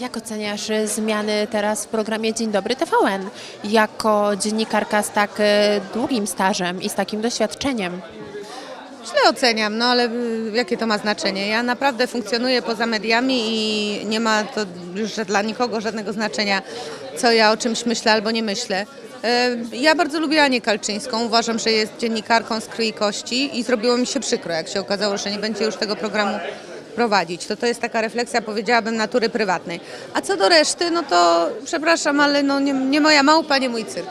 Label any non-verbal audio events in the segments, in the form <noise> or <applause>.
Jak oceniasz zmiany teraz w programie Dzień Dobry TVN? Jako dziennikarka z tak y, długim stażem i z takim doświadczeniem. Źle oceniam, no ale y, jakie to ma znaczenie? Ja naprawdę funkcjonuję poza mediami i nie ma to już dla nikogo żadnego znaczenia, co ja o czymś myślę albo nie myślę. Y, Ja bardzo lubię Anię Kalczyńską, uważam, że jest dziennikarką z krwi i kości i zrobiło mi się przykro, jak się okazało, że nie będzie już tego programu prowadzić. To to jest taka refleksja, powiedziałabym, natury prywatnej. A co do reszty, no to przepraszam, ale no nie, nie moja małpa, nie mój cyrk.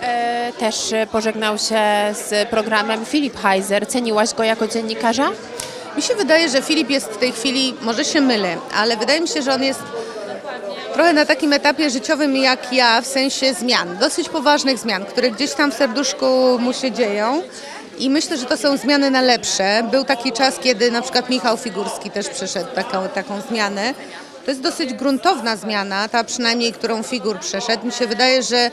E, Też pożegnał się z programem Filip Heiser. Ceniłaś go jako dziennikarza? Mi się wydaje, że Filip jest w tej chwili, może się mylę, ale wydaje mi się, że on jest trochę na takim etapie życiowym jak ja, w sensie zmian, dosyć poważnych zmian, które gdzieś tam w serduszku mu się dzieją. I myślę, że to są zmiany na lepsze. Był taki czas, kiedy na przykład Michał Figurski też przeszedł taką, taką zmianę. To jest dosyć gruntowna zmiana, ta przynajmniej, którą Figur przeszedł. Mi się wydaje, że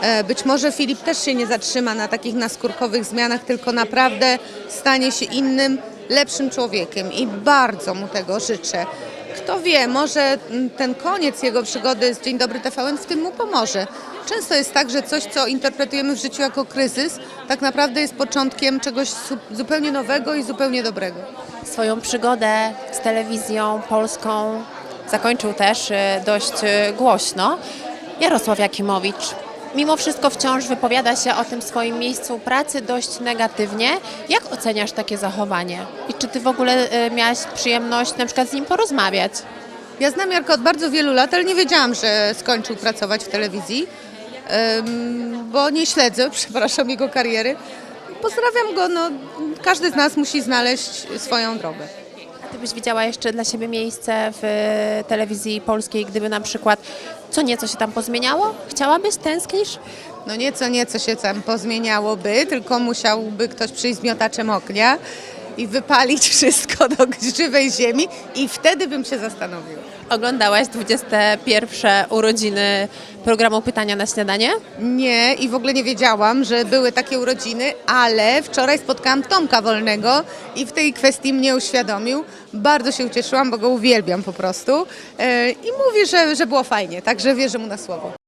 e, być może Filip też się nie zatrzyma na takich naskórkowych zmianach, tylko naprawdę stanie się innym, lepszym człowiekiem i bardzo mu tego życzę. Kto wie, może ten koniec jego przygody z Dzień Dobry TVN w tym mu pomoże. Często jest tak, że coś, co interpretujemy w życiu jako kryzys, tak naprawdę jest początkiem czegoś zupełnie nowego i zupełnie dobrego. Swoją przygodę z telewizją polską zakończył też y, dość y, głośno Jarosław Jakimowicz. Mimo wszystko wciąż wypowiada się o tym swoim miejscu pracy dość negatywnie. Jak oceniasz takie zachowanie? I czy ty w ogóle y, miałaś przyjemność na przykład z nim porozmawiać? Ja znam Jarka od bardzo wielu lat, ale nie wiedziałam, że skończył pracować w telewizji, bo nie śledzę, <laughs> przepraszam, jego kariery. Pozdrawiam go, no, każdy z nas musi znaleźć swoją drogę. Ty byś widziała jeszcze dla siebie miejsce w y, telewizji polskiej, gdyby na przykład co nieco się tam pozmieniało? Chciałabyś, tęsknisz? No nieco, nieco się tam pozmieniałoby, tylko musiałby ktoś przyjść z miotaczem ognia i wypalić wszystko do żywej ziemi i wtedy bym się zastanowiła. Oglądałaś 21 urodziny programu Pytania na śniadanie? Nie i w ogóle nie wiedziałam, że były takie urodziny, ale wczoraj spotkałam Tomka Wolnego i w tej kwestii mnie uświadomił. Bardzo się ucieszyłam, bo go uwielbiam po prostu. E, I mówi, że, że było fajnie, także wierzę mu na słowo.